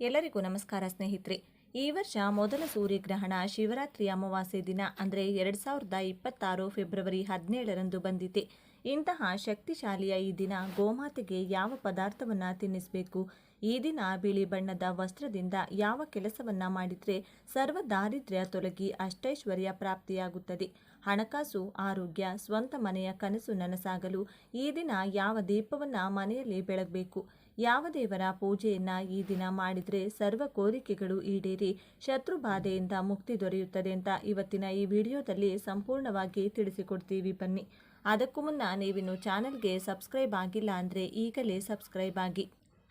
ಎಲ್ಲರಿಗೂ ನಮಸ್ಕಾರ ಸ್ನೇಹಿತರೆ. ಈ ವರ್ಷ ಮೊದಲ ಸೂರ್ಯಗ್ರಹಣ ಶಿವರಾತ್ರಿ ಅಮಾವಾಸ್ಯೆ ದಿನ ಅಂದರೆ ಎರಡು ಸಾವಿರದ ಇಪ್ಪತ್ತಾರು ಫೆಬ್ರವರಿ ಹದಿನೇಳರಂದು ಬಂದಿದೆ. ಇಂತಹ ಶಕ್ತಿಶಾಲಿಯ ಈ ದಿನ ಗೋಮಾತೆಗೆ ಯಾವ ಪದಾರ್ಥವನ್ನು ತಿನ್ನಿಸಬೇಕು? ಈ ದಿನ ಬಿಳಿ ಬಣ್ಣದ ವಸ್ತ್ರದಿಂದ ಯಾವ ಕೆಲಸವನ್ನ ಮಾಡಿದರೆ ಸರ್ವ ದಾರಿದ್ರ್ಯ ತೊಲಗಿ ಅಷ್ಟೈಶ್ವರ್ಯ ಪ್ರಾಪ್ತಿಯಾಗುತ್ತದೆ. ಹಣಕಾಸು, ಆರೋಗ್ಯ, ಸ್ವಂತ ಮನೆಯ ಕನಸು ನನಸಾಗಲು ಈ ದಿನ ಯಾವ ದೀಪವನ್ನು ಮನೆಯಲ್ಲಿ ಬೆಳಗಬೇಕು? ಯಾವ ದೇವರ ಪೂಜೆಯನ್ನ ಈ ದಿನ ಮಾಡಿದರೆ ಸರ್ವ ಕೋರಿಕೆಗಳು ಈಡೇರಿ ಶತ್ರು ಬಾಧೆಯಿಂದ ಮುಕ್ತಿ ದೊರೆಯುತ್ತದೆ ಅಂತ ಇವತ್ತಿನ ಈ ವಿಡಿಯೋದಲ್ಲಿ ಸಂಪೂರ್ಣವಾಗಿ ತಿಳಿಸಿಕೊಡ್ತೀವಿ ಬನ್ನಿ. ಅದಕ್ಕೂ ಮುನ್ನ ನೀವಿನ್ನು ಚಾನಲ್ಗೆ ಸಬ್ಸ್ಕ್ರೈಬ್ ಆಗಿಲ್ಲ ಅಂದರೆ ಈಗಲೇ ಸಬ್ಸ್ಕ್ರೈಬ್ ಆಗಿ.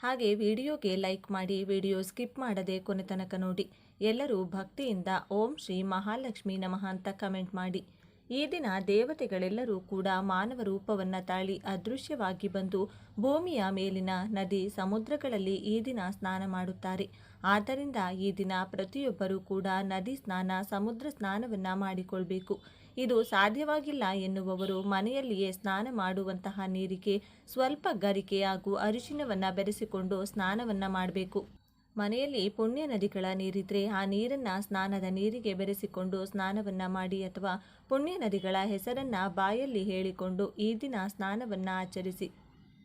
ಹಾಗೆ ವಿಡಿಯೋಗೆ ಲೈಕ್ ಮಾಡಿ ವಿಡಿಯೋ ಸ್ಕಿಪ್ ಮಾಡದೆ ಕೊನೆ ತನಕ ನೋಡಿ. ಎಲ್ಲರೂ ಭಕ್ತಿಯಿಂದ ಓಂ ಶ್ರೀ ಮಹಾಲಕ್ಷ್ಮಿ ನಮಃ ಅಂತ ಕಮೆಂಟ್ ಮಾಡಿ. ಈ ದಿನ ದೇವತೆಗಳೆಲ್ಲರೂ ಕೂಡ ಮಾನವ ರೂಪವನ್ನು ತಾಳಿ ಅದೃಶ್ಯವಾಗಿ ಬಂದು ಭೂಮಿಯ ಮೇಲಿನ ನದಿ ಸಮುದ್ರಗಳಲ್ಲಿ ಈ ದಿನ ಸ್ನಾನ ಮಾಡುತ್ತಾರೆ. ಆದ್ದರಿಂದ ಈ ದಿನ ಪ್ರತಿಯೊಬ್ಬರೂ ಕೂಡ ನದಿ ಸ್ನಾನ, ಸಮುದ್ರ ಸ್ನಾನವನ್ನು ಮಾಡಿಕೊಳ್ಬೇಕು. ಇದು ಸಾಧ್ಯವಾಗಿಲ್ಲ ಎನ್ನುವವರು ಮನೆಯಲ್ಲಿಯೇ ಸ್ನಾನ ಮಾಡುವಂತಹ ನೀರಿಗೆ ಸ್ವಲ್ಪ ಗರಿಕೆ ಹಾಗೂ ಅರಿಶಿನವನ್ನು ಬೆರೆಸಿಕೊಂಡು ಸ್ನಾನವನ್ನು ಮಾಡಬೇಕು. ಮನೆಯಲ್ಲಿ ಪುಣ್ಯ ನದಿಗಳ ನೀರಿದ್ರೆ ಆ ನೀರನ್ನು ಸ್ನಾನದ ನೀರಿಗೆ ಬೆರೆಸಿಕೊಂಡು ಸ್ನಾನವನ್ನು ಮಾಡಿ ಅಥವಾ ಪುಣ್ಯ ನದಿಗಳ ಹೆಸರನ್ನು ಬಾಯಲ್ಲಿ ಹೇಳಿಕೊಂಡು ಈ ದಿನ ಸ್ನಾನವನ್ನು ಆಚರಿಸಿ.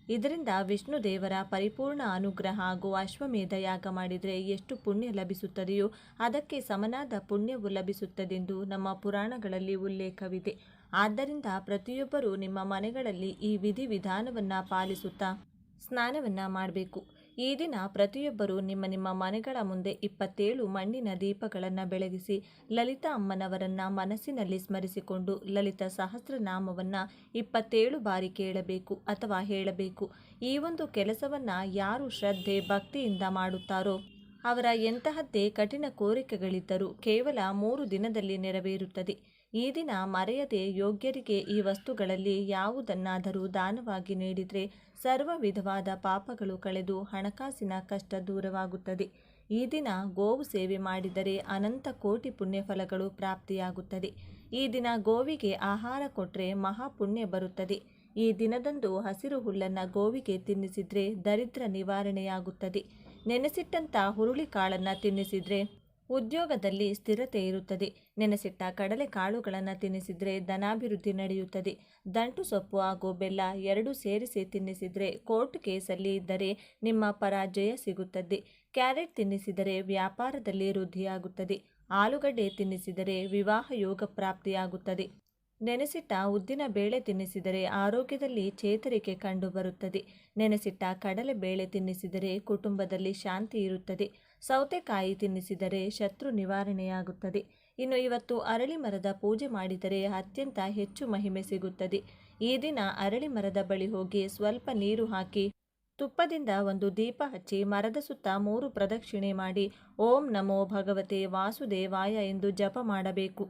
ಇದರಿಂದ ವಿಷ್ಣು ದೇವರ ಪರಿಪೂರ್ಣ ಅನುಗ್ರಹ ಹಾಗೂ ಅಶ್ವಮೇಧ ಯಾಗ ಮಾಡಿದರೆ ಎಷ್ಟು ಪುಣ್ಯ ಲಭಿಸುತ್ತದೆಯೋ ಅದಕ್ಕೆ ಸಮನಾದ ಪುಣ್ಯವು ಲಭಿಸುತ್ತದೆಂದು ನಮ್ಮ ಪುರಾಣಗಳಲ್ಲಿ ಉಲ್ಲೇಖವಿದೆ. ಆದ್ದರಿಂದ ಪ್ರತಿಯೊಬ್ಬರೂ ನಿಮ್ಮ ಮನೆಗಳಲ್ಲಿ ಈ ವಿಧಿವಿಧಾನವನ್ನು ಪಾಲಿಸುತ್ತಾ ಸ್ನಾನವನ್ನು ಮಾಡಬೇಕು. ಈ ದಿನ ಪ್ರತಿಯೊಬ್ಬರು ನಿಮ್ಮ ನಿಮ್ಮ ಮನೆಗಳ ಮುಂದೆ ಇಪ್ಪತ್ತೇಳು ಮಣ್ಣಿನ ದೀಪಗಳನ್ನು ಬೆಳಗಿಸಿ ಲಲಿತಾ ಅಮ್ಮನವರನ್ನ ಮನಸ್ಸಿನಲ್ಲಿ ಸ್ಮರಿಸಿಕೊಂಡು ಲಲಿತಾ ಸಹಸ್ರನಾಮವನ್ನು ಇಪ್ಪತ್ತೇಳು ಬಾರಿ ಕೇಳಬೇಕು ಅಥವಾ ಹೇಳಬೇಕು. ಈ ಒಂದು ಕೆಲಸವನ್ನು ಯಾರು ಶ್ರದ್ಧೆ, ಭಕ್ತಿಯಿಂದ ಮಾಡುತ್ತಾರೋ, ಅವರ ಎಂತಹದ್ದೇ ಕಠಿಣ ಕೋರಿಕೆಗಳಿದ್ದರೂ ಕೇವಲ ಮೂರು ದಿನದಲ್ಲಿ ನೆರವೇರುತ್ತದೆ. ಈ ದಿನ ಮರೆಯದೆ ಯೋಗ್ಯರಿಗೆ ಈ ವಸ್ತುಗಳಲ್ಲಿ ಯಾವುದನ್ನಾದರೂ ದಾನವಾಗಿ ನೀಡಿದರೆ ಸರ್ವ ವಿಧವಾದ ಪಾಪಗಳು ಕಳೆದು ಹಣಕಾಸಿನ ಕಷ್ಟ ದೂರವಾಗುತ್ತದೆ. ಈ ದಿನ ಗೋವು ಸೇವೆ ಮಾಡಿದರೆ ಅನಂತ ಕೋಟಿ ಪುಣ್ಯಫಲಗಳು ಪ್ರಾಪ್ತಿಯಾಗುತ್ತದೆ. ಈ ದಿನ ಗೋವಿಗೆ ಆಹಾರ ಕೊಟ್ಟರೆ ಮಹಾಪುಣ್ಯ ಬರುತ್ತದೆ. ಈ ದಿನದಂದು ಹಸಿರು ಹುಲ್ಲನ್ನು ಗೋವಿಗೆ ತಿನ್ನಿಸಿದರೆ ದರಿದ್ರ ನಿವಾರಣೆಯಾಗುತ್ತದೆ. ನೆನೆಸಿಟ್ಟಂಥ ಹುರುಳಿ ಕಾಳನ್ನು ತಿನ್ನಿಸಿದ್ರೆ ಉದ್ಯೋಗದಲ್ಲಿ ಸ್ಥಿರತೆ ಇರುತ್ತದೆ. ನೆನೆಸಿಟ್ಟ ಕಡಲೆ ಕಾಳುಗಳನ್ನು ತಿನ್ನಿಸಿದರೆ ಧನಾಭಿವೃದ್ಧಿ ನಡೆಯುತ್ತದೆ. ದಂಟು ಸೊಪ್ಪು ಹಾಗೂ ಬೆಲ್ಲ ಎರಡೂ ಸೇರಿಸಿ ತಿನ್ನಿಸಿದರೆ ಕೋರ್ಟ್ ಕೇಸಲ್ಲಿ ಇದ್ದರೆ ನಿಮ್ಮ ಪರಾಜಯ ಸಿಗುತ್ತದೆ. ಕ್ಯಾರೆಟ್ ತಿನ್ನಿಸಿದರೆ ವ್ಯಾಪಾರದಲ್ಲಿ ವೃದ್ಧಿಯಾಗುತ್ತದೆ. ಆಲೂಗಡ್ಡೆ ತಿನ್ನಿಸಿದರೆ ವಿವಾಹ ಯೋಗ ಪ್ರಾಪ್ತಿಯಾಗುತ್ತದೆ. ನೆನೆಸಿಟ್ಟ ಉದ್ದಿನ ಬೇಳೆ ತಿನ್ನಿಸಿದರೆ ಆರೋಗ್ಯದಲ್ಲಿ ಚೇತರಿಕೆ ಕಂಡುಬರುತ್ತದೆ. ನೆನೆಸಿಟ್ಟ ಕಡಲೆ ಬೇಳೆ ತಿನ್ನಿಸಿದರೆ ಕುಟುಂಬದಲ್ಲಿ ಶಾಂತಿ ಇರುತ್ತದೆ. ಸೌತೆಕಾಯಿ ತಿನ್ನಿಸಿದರೆ ಶತ್ರು ನಿವಾರಣೆಯಾಗುತ್ತದೆ. ಇನ್ನು ಇವತ್ತು ಅರಳಿ ಮರದ ಪೂಜೆ ಮಾಡಿದರೆ ಅತ್ಯಂತ ಹೆಚ್ಚು ಮಹಿಮೆ ಸಿಗುತ್ತದೆ. ಈ ದಿನ ಅರಳಿ ಮರದ ಬಳಿ ಹೋಗಿ ಸ್ವಲ್ಪ ನೀರು ಹಾಕಿ ತುಪ್ಪದಿಂದ ಒಂದು ದೀಪ ಹಚ್ಚಿ ಮರದ ಸುತ್ತ ಮೂರು ಪ್ರದಕ್ಷಿಣೆ ಮಾಡಿ ಓಂ ನಮೋ ಭಗವತೆ ವಾಸುದೇವಾಯ ಎಂದು ಜಪ ಮಾಡಬೇಕು.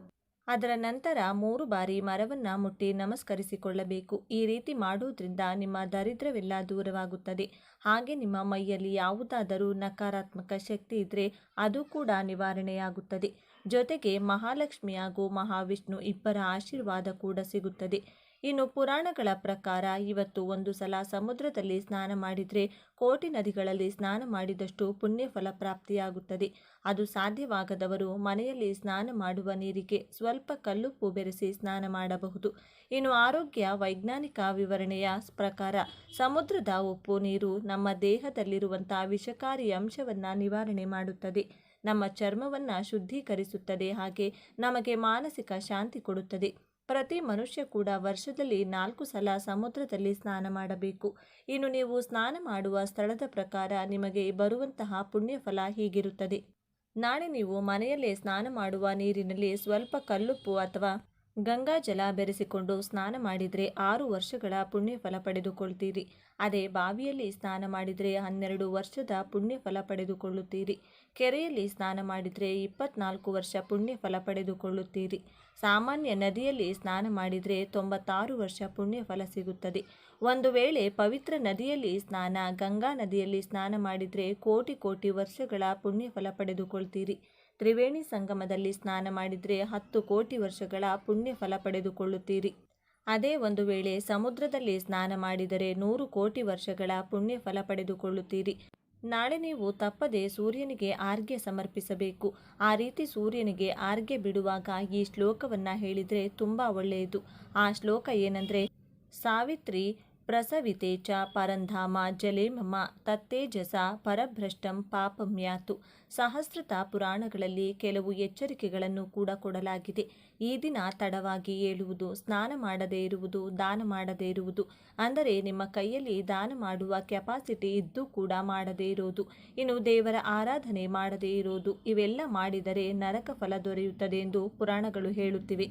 ಅದರ ನಂತರ ಮೂರು ಬಾರಿ ಮರವನ್ನು ಮುಟ್ಟಿ ನಮಸ್ಕರಿಸಿಕೊಳ್ಳಬೇಕು. ಈ ರೀತಿ ಮಾಡುವುದರಿಂದ ನಿಮ್ಮ ದರಿದ್ರವೆಲ್ಲ ದೂರವಾಗುತ್ತದೆ. ಹಾಗೆ ನಿಮ್ಮ ಮೈಯಲ್ಲಿ ಯಾವುದಾದರೂ ನಕಾರಾತ್ಮಕ ಶಕ್ತಿ ಇದ್ದರೆ ಅದು ಕೂಡ ನಿವಾರಣೆಯಾಗುತ್ತದೆ. ಜೊತೆಗೆ ಮಹಾಲಕ್ಷ್ಮಿ ಹಾಗೂ ಮಹಾವಿಷ್ಣು ಇಬ್ಬರ ಆಶೀರ್ವಾದ ಕೂಡ ಸಿಗುತ್ತದೆ. ಇನ್ನು ಪುರಾಣಗಳ ಪ್ರಕಾರ ಇವತ್ತು ಒಂದು ಸಲ ಸಮುದ್ರದಲ್ಲಿ ಸ್ನಾನ ಮಾಡಿದರೆ ಕೋಟಿ ನದಿಗಳಲ್ಲಿ ಸ್ನಾನ ಮಾಡಿದಷ್ಟು ಪುಣ್ಯ ಫಲ ಪ್ರಾಪ್ತಿಯಾಗುತ್ತದೆ. ಅದು ಸಾಧ್ಯವಾಗದವರು ಮನೆಯಲ್ಲಿ ಸ್ನಾನ ಮಾಡುವ ನೀರಿಗೆ ಸ್ವಲ್ಪ ಕಲ್ಲುಪ್ಪು ಬೆರೆಸಿ ಸ್ನಾನ ಮಾಡಬಹುದು. ಇನ್ನು ಆರೋಗ್ಯ ವೈಜ್ಞಾನಿಕ ವಿವರಣೆಯ ಪ್ರಕಾರ ಸಮುದ್ರದ ಉಪ್ಪು ನೀರು ನಮ್ಮ ದೇಹದಲ್ಲಿರುವಂಥ ವಿಷಕಾರಿ ಅಂಶವನ್ನು ನಿವಾರಣೆ ಮಾಡುತ್ತದೆ. ನಮ್ಮ ಚರ್ಮವನ್ನು ಶುದ್ಧೀಕರಿಸುತ್ತದೆ. ಹಾಗೆ ನಮಗೆ ಮಾನಸಿಕ ಶಾಂತಿ ಕೊಡುತ್ತದೆ. ಪ್ರತಿ ಮನುಷ್ಯ ಕೂಡ ವರ್ಷದಲ್ಲಿ ನಾಲ್ಕು ಸಲ ಸಮುದ್ರದಲ್ಲಿ ಸ್ನಾನ ಮಾಡಬೇಕು. ಇನ್ನು ನೀವು ಸ್ನಾನ ಮಾಡುವ ಸ್ಥಳದ ಪ್ರಕಾರ ನಿಮಗೆ ಬರುವಂತಹ ಪುಣ್ಯಫಲ ಹೀಗಿರುತ್ತದೆ. ನಾಳೆ ನೀವು ಮನೆಯಲ್ಲೇ ಸ್ನಾನ ಮಾಡುವ ನೀರಿನಲ್ಲಿ ಸ್ವಲ್ಪ ಕಲ್ಲುಪ್ಪು ಅಥವಾ ಗಂಗಾಜಲ ಬೆರೆಸಿಕೊಂಡು ಸ್ನಾನ ಮಾಡಿದರೆ ಆರು ವರ್ಷಗಳ ಪುಣ್ಯ ಫಲ ಪಡೆದುಕೊಳ್ತೀರಿ. ಅದೇ ಬಾವಿಯಲ್ಲಿ ಸ್ನಾನ ಮಾಡಿದರೆ ಹನ್ನೆರಡು ವರ್ಷದ ಪುಣ್ಯ ಫಲ ಪಡೆದುಕೊಳ್ಳುತ್ತೀರಿ. ಕೆರೆಯಲ್ಲಿ ಸ್ನಾನ ಮಾಡಿದರೆ ಇಪ್ಪತ್ನಾಲ್ಕು ವರ್ಷ ಪುಣ್ಯ ಫಲ ಪಡೆದುಕೊಳ್ಳುತ್ತೀರಿ. ಸಾಮಾನ್ಯ ನದಿಯಲ್ಲಿ ಸ್ನಾನ ಮಾಡಿದರೆ ತೊಂಬತ್ತಾರು ವರ್ಷ ಪುಣ್ಯ ಫಲ ಸಿಗುತ್ತದೆ. ಒಂದು ವೇಳೆ ಪವಿತ್ರ ನದಿಯಲ್ಲಿ ಸ್ನಾನ, ಗಂಗಾ ನದಿಯಲ್ಲಿ ಸ್ನಾನ ಮಾಡಿದರೆ ಕೋಟಿ ಕೋಟಿ ವರ್ಷಗಳ ಪುಣ್ಯ ಫಲ ಪಡೆದುಕೊಳ್ತೀರಿ. ತ್ರಿವೇಣಿ ಸಂಗಮದಲ್ಲಿ ಸ್ನಾನ ಮಾಡಿದರೆ ಹತ್ತು ಕೋಟಿ ವರ್ಷಗಳ ಪುಣ್ಯ ಫಲ ಪಡೆದುಕೊಳ್ಳುತ್ತೀರಿ. ಅದೇ ಒಂದು ವೇಳೆ ಸಮುದ್ರದಲ್ಲಿ ಸ್ನಾನ ಮಾಡಿದರೆ ನೂರು ಕೋಟಿ ವರ್ಷಗಳ ಪುಣ್ಯ ಫಲ ಪಡೆದುಕೊಳ್ಳುತ್ತೀರಿ. ನಾಳೆ ನೀವು ತಪ್ಪದೆ ಸೂರ್ಯನಿಗೆ ಆರ್ಗೆ ಸಮರ್ಪಿಸಬೇಕು. ಆ ರೀತಿ ಸೂರ್ಯನಿಗೆ ಆರ್ಗೆ ಬಿಡುವಾಗ ಈ ಶ್ಲೋಕವನ್ನು ಹೇಳಿದರೆ ತುಂಬ ಒಳ್ಳೆಯದು. ಆ ಶ್ಲೋಕ ಏನಂದರೆ, ಸಾವಿತ್ರಿ ಪ್ರಸವಿತೆ ಚ ಪರಂಧಾಮ ಜಲೆ ಮಮ ತತ್ತೇಜಸ ಪರಭ್ರಷ್ಟಂ ಪಾಪಮ್ಯಾತು. ಸಹಸ್ರತ ಪುರಾಣಗಳಲ್ಲಿ ಕೆಲವು ಎಚ್ಚರಿಕೆಗಳನ್ನು ಕೂಡ ಕೊಡಲಾಗಿದೆ. ಈ ದಿನ ತಡವಾಗಿ ಏಳುವುದು, ಸ್ನಾನ ಮಾಡದೇ ಇರುವುದು, ದಾನ ಮಾಡದೇ ಇರುವುದು. ಅಂದರೆ ನಿಮ್ಮ ಕೈಯಲ್ಲಿ ದಾನ ಮಾಡುವ ಕೆಪಾಸಿಟಿ ಇದ್ದು ಕೂಡ ಮಾಡದೇ ಇರೋದು. ಇನ್ನು ದೇವರ ಆರಾಧನೆ ಮಾಡದೇ ಇರೋದು. ಇವೆಲ್ಲ ಮಾಡಿದರೆ ನರಕ ಫಲ ದೊರೆಯುತ್ತದೆ ಎಂದು ಪುರಾಣಗಳು ಹೇಳುತ್ತಿವೆ.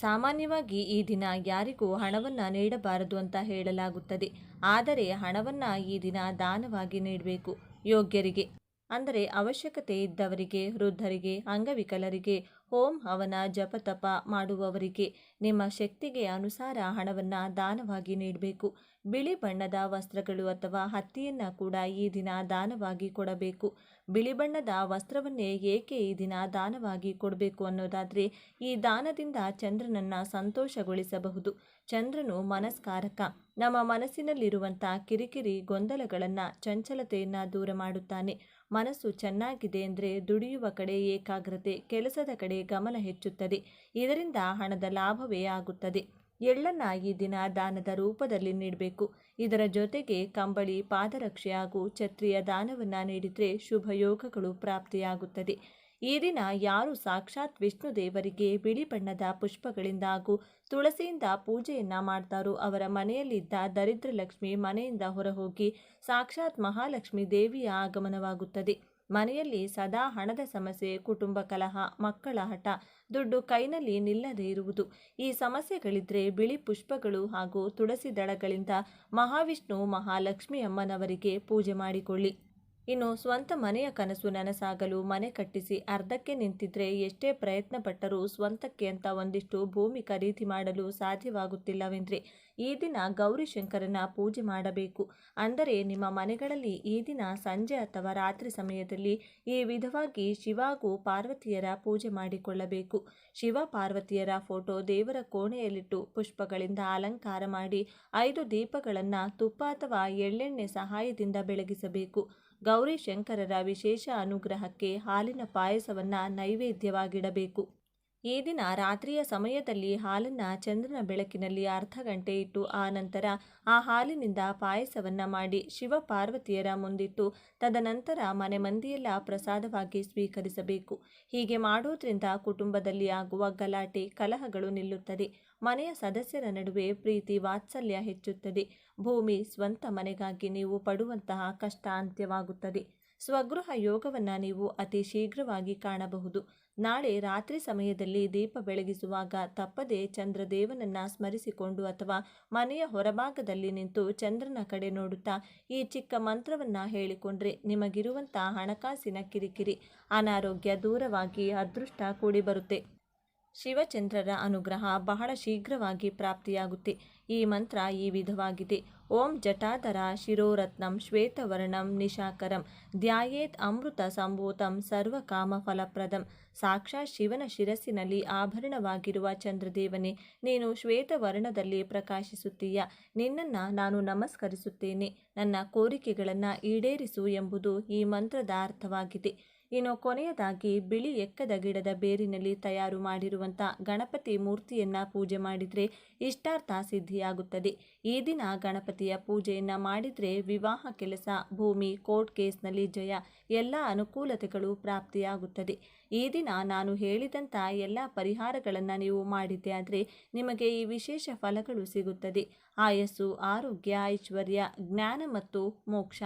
ಸಾಮಾನ್ಯವಾಗಿ ಈ ದಿನ ಯಾರಿಗೂ ಹಣವನ್ನು ನೀಡಬಾರದು ಅಂತ ಹೇಳಲಾಗುತ್ತದೆ. ಆದರೆ ಹಣವನ್ನು ಈ ದಿನ ದಾನವಾಗಿ ನೀಡಬೇಕು ಯೋಗ್ಯರಿಗೆ. ಅಂದರೆ ಅವಶ್ಯಕತೆ ಇದ್ದವರಿಗೆ, ವೃದ್ಧರಿಗೆ, ಅಂಗವಿಕಲರಿಗೆ ಹೋಮ್ ಅವನ ಜಪತಪ ಮಾಡುವವರಿಗೆ ನಿಮ್ಮ ಶಕ್ತಿಗೆ ಅನುಸಾರ ಹಣವನ್ನು ದಾನವಾಗಿ ನೀಡಬೇಕು. ಬಿಳಿ ಬಣ್ಣದ ವಸ್ತ್ರಗಳು ಅಥವಾ ಹತ್ತಿಯನ್ನು ಕೂಡ ಈ ದಿನ ದಾನವಾಗಿ ಕೊಡಬೇಕು. ಬಿಳಿ ಬಣ್ಣದ ವಸ್ತ್ರವನ್ನೇ ಏಕೆ ಈ ದಿನ ದಾನವಾಗಿ ಕೊಡಬೇಕು ಅನ್ನೋದಾದರೆ ಈ ದಾನದಿಂದ ಚಂದ್ರನನ್ನು ಸಂತೋಷಗೊಳಿಸಬಹುದು. ಚಂದ್ರನು ಮನಸ್ಕಾರಕ. ನಮ್ಮ ಮನಸ್ಸಿನಲ್ಲಿರುವಂಥ ಕಿರಿಕಿರಿ ಗೊಂದಲಗಳನ್ನು, ಚಂಚಲತೆಯನ್ನು ದೂರ ಮಾಡುತ್ತಾನೆ. ಮನಸ್ಸು ಚೆನ್ನಾಗಿದೆ ಅಂದರೆ ದುಡಿಯುವ ಕಡೆ ಏಕಾಗ್ರತೆ, ಕೆಲಸದ ಕಡೆ ಗಮನ ಹೆಚ್ಚುತ್ತದೆ. ಇದರಿಂದ ಹಣದ ಲಾಭವೇ ಆಗುತ್ತದೆ. ಎಳ್ಳನ್ನ ಈ ದಿನ ದಾನದ ರೂಪದಲ್ಲಿ ನೀಡಬೇಕು. ಇದರ ಜೊತೆಗೆ ಕಂಬಳಿ, ಪಾದರಕ್ಷೆ ಹಾಗೂ ಛತ್ರಿಯ ದಾನವನ್ನು ನೀಡಿದರೆ ಶುಭ ಯೋಗಗಳು ಪ್ರಾಪ್ತಿಯಾಗುತ್ತದೆ. ಈ ದಿನ ಯಾರು ಸಾಕ್ಷಾತ್ ವಿಷ್ಣು ದೇವರಿಗೆ ಬಿಳಿ ಬಣ್ಣದ ಪುಷ್ಪಗಳಿಂದ ಹಾಗೂ ತುಳಸಿಯಿಂದ ಪೂಜೆಯನ್ನ ಮಾಡ್ತಾರೋ ಅವರ ಮನೆಯಲ್ಲಿದ್ದ ದರಿದ್ರ ಲಕ್ಷ್ಮಿ ಮನೆಯಿಂದ ಹೊರಹೋಗಿ ಸಾಕ್ಷಾತ್ ಮಹಾಲಕ್ಷ್ಮಿ ದೇವಿಯ ಆಗಮನವಾಗುತ್ತದೆ. ಮನೆಯಲ್ಲಿ ಸದಾ ಹಣದ ಸಮಸ್ಯೆ, ಕುಟುಂಬ ಕಲಹ, ಮಕ್ಕಳ ಹಠ, ದುಡ್ಡು ಕೈನಲ್ಲಿ ನಿಲ್ಲದೇ ಇರುವುದು. ಈ ಸಮಸ್ಯೆಗಳಿದ್ರೆ ಬಿಳಿ ಪುಷ್ಪಗಳು ಹಾಗೂ ತುಳಸಿ ದಳಗಳಿಂದ ಮಹಾವಿಷ್ಣು ಮಹಾಲಕ್ಷ್ಮಿ ಅಮ್ಮನವರಿಗೆ ಪೂಜೆ ಮಾಡಿಕೊಳ್ಳಿ. ಇನ್ನು ಸ್ವಂತ ಮನೆಯ ಕನಸು ನನಸಾಗಲು ಮನೆ ಕಟ್ಟಿಸಿ ಅರ್ಧಕ್ಕೆ ನಿಂತಿದ್ರೆ ಎಷ್ಟೇ ಪ್ರಯತ್ನ ಪಟ್ಟರೂ ಸ್ವಂತಕ್ಕೆ ಅಂತ ಒಂದಿಷ್ಟು ಭೂಮಿ ಖರೀದಿ ಮಾಡಲು ಸಾಧ್ಯವಾಗುತ್ತಿಲ್ಲವೆಂದ್ರೆ ಈ ದಿನ ಗೌರಿ ಶಂಕರನ ಪೂಜೆ ಮಾಡಬೇಕು. ಅಂದರೆ ನಿಮ್ಮ ಮನೆಗಳಲ್ಲಿ ಈ ದಿನ ಸಂಜೆ ಅಥವಾ ರಾತ್ರಿ ಸಮಯದಲ್ಲಿ ಈ ವಿಧವಾಗಿ ಶಿವ ಹಾಗೂ ಪಾರ್ವತಿಯರ ಪೂಜೆ ಮಾಡಿಕೊಳ್ಳಬೇಕು. ಶಿವ ಪಾರ್ವತಿಯರ ಫೋಟೋ ದೇವರ ಕೋಣೆಯಲ್ಲಿಟ್ಟು ಪುಷ್ಪಗಳಿಂದ ಅಲಂಕಾರ ಮಾಡಿ ಐದು ದೀಪಗಳನ್ನು ತುಪ್ಪ ಅಥವಾ ಎಳ್ಳೆಣ್ಣೆ ಸಹಾಯದಿಂದ ಬೆಳಗಿಸಬೇಕು. ಗೌರಿ ಶಂಕರರ ವಿಶೇಷ ಅನುಗ್ರಹಕ್ಕೆ ಹಾಲಿನ ಪಾಯಸವನ್ನು ನೈವೇದ್ಯವಾಗಿಡಬೇಕು. ಈ ದಿನ ರಾತ್ರಿಯ ಸಮಯದಲ್ಲಿ ಹಾಲನ್ನು ಚಂದ್ರನ ಬೆಳಕಿನಲ್ಲಿ ಅರ್ಧ ಗಂಟೆ ಇಟ್ಟು ಆ ನಂತರ ಆ ಹಾಲಿನಿಂದ ಪಾಯಸವನ್ನು ಮಾಡಿ ಶಿವ ಪಾರ್ವತಿಯರ ಮುಂದಿಟ್ಟು ತದನಂತರ ಮನೆ ಮಂದಿಯೆಲ್ಲ ಪ್ರಸಾದವಾಗಿ ಸ್ವೀಕರಿಸಬೇಕು. ಹೀಗೆ ಮಾಡೋದ್ರಿಂದ ಕುಟುಂಬದಲ್ಲಿ ಆಗುವ ಗಲಾಟೆ, ಕಲಹಗಳು ನಿಲ್ಲುತ್ತದೆ. ಮನೆಯ ಸದಸ್ಯರ ನಡುವೆ ಪ್ರೀತಿ, ವಾತ್ಸಲ್ಯ ಹೆಚ್ಚುತ್ತದೆ. ಭೂಮಿ, ಸ್ವಂತ ಮನೆಗಾಗಿ ನೀವು ಪಡುವಂತಹ ಕಷ್ಟ ಅಂತ್ಯವಾಗುತ್ತದೆ. ಸ್ವಗೃಹ ಯೋಗವನ್ನು ನೀವು ಅತಿ ಶೀಘ್ರವಾಗಿ ಕಾಣಬಹುದು. ನಾಳೆ ರಾತ್ರಿ ಸಮಯದಲ್ಲಿ ದೀಪ ಬೆಳಗಿಸುವಾಗ ತಪ್ಪದೆ ಚಂದ್ರದೇವನನ್ನ ಸ್ಮರಿಸಿಕೊಂಡು ಅಥವಾ ಮನೆಯ ಹೊರಭಾಗದಲ್ಲಿ ನಿಂತು ಚಂದ್ರನ ಕಡೆ ನೋಡುತ್ತಾ ಈ ಚಿಕ್ಕ ಮಂತ್ರವನ್ನ ಹೇಳಿಕೊಂಡ್ರೆ ನಿಮಗಿರುವಂಥ ಹಣಕಾಸಿನ ಕಿರಿಕಿರಿ, ಅನಾರೋಗ್ಯ ದೂರವಾಗಿ ಅದೃಷ್ಟ ಕೂಡಿ ಬರುತ್ತೆ ಶಿವಚಂದ್ರರ ಅನುಗ್ರಹ ಬಹಳ ಶೀಘ್ರವಾಗಿ ಪ್ರಾಪ್ತಿಯಾಗುತ್ತೆ. ಈ ಮಂತ್ರ ಈ ವಿಧವಾಗಿದೆ. ಓಂ ಜಟಾಧರ ಶಿರೋರತ್ನಂ ಶ್ವೇತವರ್ಣಂ ನಿಶಾಕರಂ ಧ್ಯಾಯೇತ್ ಅಮೃತ ಸಂಭೂತಂ ಸರ್ವ ಕಾಮಫಲಪ್ರದಂ ಸಾಕ್ಷಾತ್ ಶಿವನ ಶಿರಸ್ಸಿನಲ್ಲಿ ಆಭರಣವಾಗಿರುವ ಚಂದ್ರದೇವನೇ, ನೀನು ಶ್ವೇತವರ್ಣದಲ್ಲಿ ಪ್ರಕಾಶಿಸುತ್ತೀಯ. ನಿನ್ನನ್ನು ನಾನು ನಮಸ್ಕರಿಸುತ್ತೇನೆ. ನನ್ನ ಕೋರಿಕೆಗಳನ್ನು ಈಡೇರಿಸು ಎಂಬುದು ಈ ಮಂತ್ರದ ಅರ್ಥವಾಗಿದೆ. ಇನ್ನು ಕೊನೆಯದಾಗಿ ಬಿಳಿ ಎಕ್ಕದ ಗಿಡದ ಬೇರಿನಲ್ಲಿ ತಯಾರು ಮಾಡಿರುವಂಥ ಗಣಪತಿ ಮೂರ್ತಿಯನ್ನ ಪೂಜೆ ಮಾಡಿದರೆ ಇಷ್ಟಾರ್ಥ ಸಿದ್ಧಿಯಾಗುತ್ತದೆ. ಈ ದಿನ ಗಣಪತಿಯ ಪೂಜೆಯನ್ನು ಮಾಡಿದರೆ ವಿವಾಹ ಕೆಲಸ, ಭೂಮಿ, ಕೋರ್ಟ್ ಕೇಸ್ನಲ್ಲಿ ಜಯ, ಎಲ್ಲ ಅನುಕೂಲತೆಗಳು ಪ್ರಾಪ್ತಿಯಾಗುತ್ತದೆ. ಈ ದಿನ ನಾನು ಹೇಳಿದಂಥ ಎಲ್ಲ ಪರಿಹಾರಗಳನ್ನು ನೀವು ಮಾಡಿದ್ದೆ ಆದರೆ ನಿಮಗೆ ಈ ವಿಶೇಷ ಫಲಗಳು ಸಿಗುತ್ತದೆ. ಆಯಸ್ಸು, ಆರೋಗ್ಯ, ಐಶ್ವರ್ಯ, ಜ್ಞಾನ ಮತ್ತು ಮೋಕ್ಷ.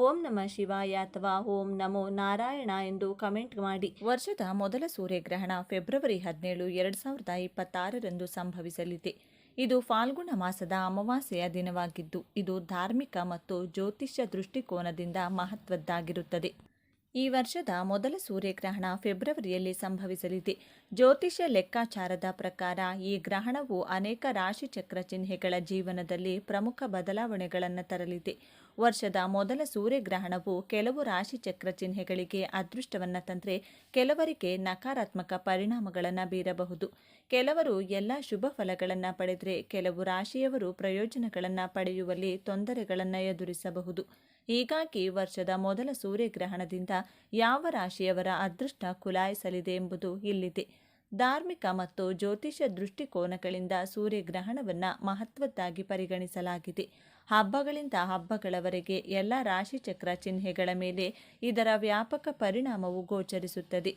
ಓಂ ನಮ ಶಿವಾಯ ಅಥವಾ ಓಂ ನಮೋ ನಾರಾಯಣ ಎಂದು ಕಮೆಂಟ್ ಮಾಡಿ. ವರ್ಷದ ಮೊದಲ ಸೂರ್ಯಗ್ರಹಣ ಫೆಬ್ರವರಿ ಹದಿನೇಳು, ಎರಡು ಸಾವಿರದ ಇಪ್ಪತ್ತಾರರಂದು ಸಂಭವಿಸಲಿದೆ. ಇದು ಫಾಲ್ಗುಣ ಮಾಸದ ಅಮಾವಾಸ್ಯೆಯ ದಿನವಾಗಿದ್ದು, ಇದು ಧಾರ್ಮಿಕ ಮತ್ತು ಜ್ಯೋತಿಷ್ಯ ದೃಷ್ಟಿಕೋನದಿಂದ ಮಹತ್ವದ್ದಾಗಿರುತ್ತದೆ. ಈ ವರ್ಷದ ಮೊದಲ ಸೂರ್ಯಗ್ರಹಣ ಫೆಬ್ರವರಿಯಲ್ಲಿ ಸಂಭವಿಸಲಿದೆ. ಜ್ಯೋತಿಷ್ಯ ಲೆಕ್ಕಾಚಾರದ ಪ್ರಕಾರ ಈ ಗ್ರಹಣವು ಅನೇಕ ರಾಶಿಚಕ್ರ ಚಿಹ್ನೆಗಳ ಜೀವನದಲ್ಲಿ ಪ್ರಮುಖ ಬದಲಾವಣೆಗಳನ್ನು ತರಲಿದೆ. ವರ್ಷದ ಮೊದಲ ಸೂರ್ಯಗ್ರಹಣವು ಕೆಲವು ರಾಶಿಚಕ್ರ ಚಿಹ್ನೆಗಳಿಗೆ ಅದೃಷ್ಟವನ್ನು ತಂದರೆ ಕೆಲವರಿಗೆ ನಕಾರಾತ್ಮಕ ಪರಿಣಾಮಗಳನ್ನು ಬೀರಬಹುದು. ಕೆಲವರು ಎಲ್ಲ ಶುಭ ಫಲಗಳನ್ನು ಪಡೆದರೆ ಕೆಲವು ರಾಶಿಯವರು ಪ್ರಯೋಜನಗಳನ್ನು ಪಡೆಯುವಲ್ಲಿ ತೊಂದರೆಗಳನ್ನು ಎದುರಿಸಬಹುದು. ಹೀಗಾಗಿ ವರ್ಷದ ಮೊದಲ ಸೂರ್ಯಗ್ರಹಣದಿಂದ ಯಾವ ರಾಶಿಯವರ ಅದೃಷ್ಟ ಕುಲಾಯಿಸಲಿದೆ ಎಂಬುದು ಇಲ್ಲಿದೆ. ಧಾರ್ಮಿಕ ಮತ್ತು ಜ್ಯೋತಿಷ್ಯ ದೃಷ್ಟಿಕೋನಗಳಿಂದ ಸೂರ್ಯಗ್ರಹಣವನ್ನು ಮಹತ್ವದ್ದಾಗಿ ಪರಿಗಣಿಸಲಾಗಿದೆ. ಹಬ್ಬಗಳಿಂದ ಹಬ್ಬಗಳವರೆಗೆ ಎಲ್ಲ ರಾಶಿಚಕ್ರ ಚಿಹ್ನೆಗಳ ಮೇಲೆ ಇದರ ವ್ಯಾಪಕ ಪರಿಣಾಮವು ಗೋಚರಿಸುತ್ತದೆ.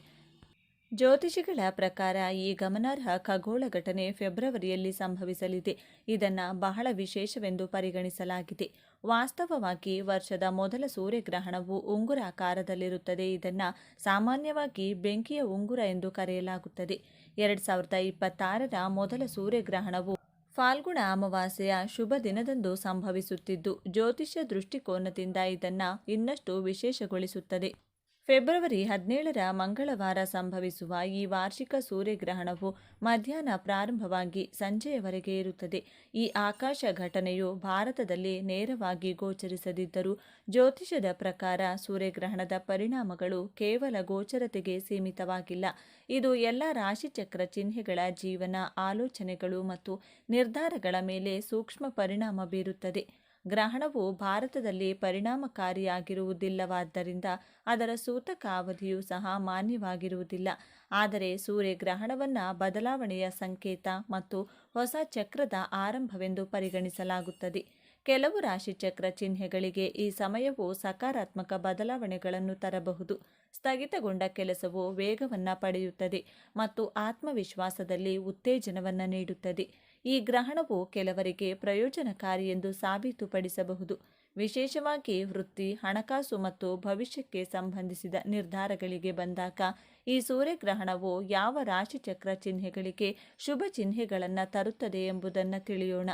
ಜ್ಯೋತಿಷಿಗಳ ಪ್ರಕಾರ ಈ ಗಮನಾರ್ಹ ಖಗೋಳ ಘಟನೆ ಫೆಬ್ರವರಿಯಲ್ಲಿ ಸಂಭವಿಸಲಿದೆ. ಇದನ್ನು ಬಹಳ ವಿಶೇಷವೆಂದು ಪರಿಗಣಿಸಲಾಗಿದೆ. ವಾಸ್ತವವಾಗಿ ವರ್ಷದ ಮೊದಲ ಸೂರ್ಯಗ್ರಹಣವು ಉಂಗುರಾಕಾರದಲ್ಲಿರುತ್ತದೆ. ಇದನ್ನು ಸಾಮಾನ್ಯವಾಗಿ ಬೆಂಕಿಯ ಉಂಗುರ ಎಂದು ಕರೆಯಲಾಗುತ್ತದೆ. ಎರಡು ಸಾವಿರದ ಇಪ್ಪತ್ತಾರರ ಮೊದಲ ಸೂರ್ಯಗ್ರಹಣವು ಫಾಲ್ಗುಣ ಅಮಾವಾಸ್ಯೆಯ ಶುಭ ದಿನದಂದು ಸಂಭವಿಸುತ್ತಿದ್ದು, ಜ್ಯೋತಿಷ್ಯ ದೃಷ್ಟಿಕೋನದಿಂದ ಇದನ್ನು ಇನ್ನಷ್ಟು ವಿಶೇಷಗೊಳಿಸುತ್ತದೆ. ಫೆಬ್ರವರಿ ಹದಿನೇಳರ ಮಂಗಳವಾರ ಸಂಭವಿಸುವ ಈ ವಾರ್ಷಿಕ ಸೂರ್ಯಗ್ರಹಣವು ಮಧ್ಯಾಹ್ನ ಪ್ರಾರಂಭವಾಗಿ ಸಂಜೆಯವರೆಗೆ ಇರುತ್ತದೆ. ಈ ಆಕಾಶ ಘಟನೆಯು ಭಾರತದಲ್ಲಿ ನೇರವಾಗಿ ಗೋಚರಿಸದಿದ್ದರೂ ಜ್ಯೋತಿಷದ ಪ್ರಕಾರ ಸೂರ್ಯಗ್ರಹಣದ ಪರಿಣಾಮಗಳು ಕೇವಲ ಗೋಚರತೆಗೆ ಸೀಮಿತವಾಗಿಲ್ಲ. ಇದು ಎಲ್ಲ ರಾಶಿಚಕ್ರ ಚಿಹ್ನೆಗಳ ಜೀವನ, ಆಲೋಚನೆಗಳು ಮತ್ತು ನಿರ್ಧಾರಗಳ ಮೇಲೆ ಸೂಕ್ಷ್ಮ ಪರಿಣಾಮ ಬೀರುತ್ತದೆ. ಗ್ರಹಣವು ಭಾರತದಲ್ಲಿ ಪರಿಣಾಮಕಾರಿಯಾಗಿರುವುದಿಲ್ಲವಾದ್ದರಿಂದ ಅದರ ಸೂತಕ ಅವಧಿಯು ಸಹ ಮಾನ್ಯವಾಗಿರುವುದಿಲ್ಲ. ಆದರೆ ಸೂರ್ಯಗ್ರಹಣವನ್ನು ಬದಲಾವಣೆಯ ಸಂಕೇತ ಮತ್ತು ಹೊಸ ಚಕ್ರದ ಆರಂಭವೆಂದು ಪರಿಗಣಿಸಲಾಗುತ್ತದೆ. ಕೆಲವು ರಾಶಿಚಕ್ರ ಚಿಹ್ನೆಗಳಿಗೆ ಈ ಸಮಯವು ಸಕಾರಾತ್ಮಕ ಬದಲಾವಣೆಗಳನ್ನು ತರಬಹುದು. ಸ್ಥಗಿತಗೊಂಡ ಕೆಲಸವು ವೇಗವನ್ನು ಪಡೆಯುತ್ತದೆ ಮತ್ತು ಆತ್ಮವಿಶ್ವಾಸದಲ್ಲಿ ಉತ್ತೇಜನವನ್ನು ನೀಡುತ್ತದೆ. ಈ ಗ್ರಹಣವು ಕೆಲವರಿಗೆ ಪ್ರಯೋಜನಕಾರಿ ಎಂದು ಸಾಬೀತುಪಡಿಸಬಹುದು. ವಿಶೇಷವಾಗಿ ವೃತ್ತಿ, ಹಣಕಾಸು ಮತ್ತು ಭವಿಷ್ಯಕ್ಕೆ ಸಂಬಂಧಿಸಿದ ನಿರ್ಧಾರಗಳಿಗೆ ಬಂದಾಗ ಈ ಸೂರ್ಯಗ್ರಹಣವು ಯಾವ ರಾಶಿಚಕ್ರ ಚಿಹ್ನೆಗಳಿಗೆ ಶುಭ ಚಿಹ್ನೆಗಳನ್ನು ತರುತ್ತದೆ ಎಂಬುದನ್ನು ತಿಳಿಯೋಣ.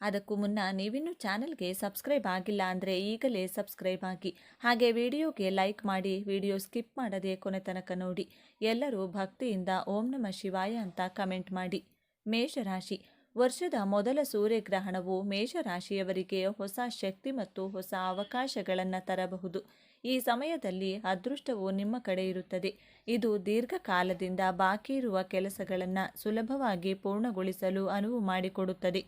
ಅದಕ್ಕೂ ಮುನ್ನ ನೀವಿನ್ನೂ ಚಾನಲ್ಗೆ ಸಬ್ಸ್ಕ್ರೈಬ್ ಆಗಿಲ್ಲ ಅಂದರೆ ಈಗಲೇ ಸಬ್ಸ್ಕ್ರೈಬ್ ಆಗಿ. ಹಾಗೆ ವಿಡಿಯೋಗೆ ಲೈಕ್ ಮಾಡಿ, ವಿಡಿಯೋ ಸ್ಕಿಪ್ ಮಾಡದೆ ಕೊನೆ ತನಕ ನೋಡಿ. ಎಲ್ಲರೂ ಭಕ್ತಿಯಿಂದ ಓಂ ನಮ ಶಿವಾಯ ಅಂತ ಕಮೆಂಟ್ ಮಾಡಿ. ಮೇಷರಾಶಿ. ವರ್ಷದ ಮೊದಲ ಸೂರ್ಯಗ್ರಹಣವು ಮೇಷರಾಶಿಯವರಿಗೆ ಹೊಸ ಶಕ್ತಿ ಮತ್ತು ಹೊಸ ಅವಕಾಶಗಳನ್ನು ತರಬಹುದು. ಈ ಸಮಯದಲ್ಲಿ ಅದೃಷ್ಟವು ನಿಮ್ಮ ಕಡೆ ಇರುತ್ತದೆ. ಇದು ದೀರ್ಘಕಾಲದಿಂದ ಬಾಕಿ ಇರುವ ಕೆಲಸಗಳನ್ನು ಸುಲಭವಾಗಿ ಪೂರ್ಣಗೊಳಿಸಲು ಅನುವು ಮಾಡಿಕೊಡುತ್ತದೆ.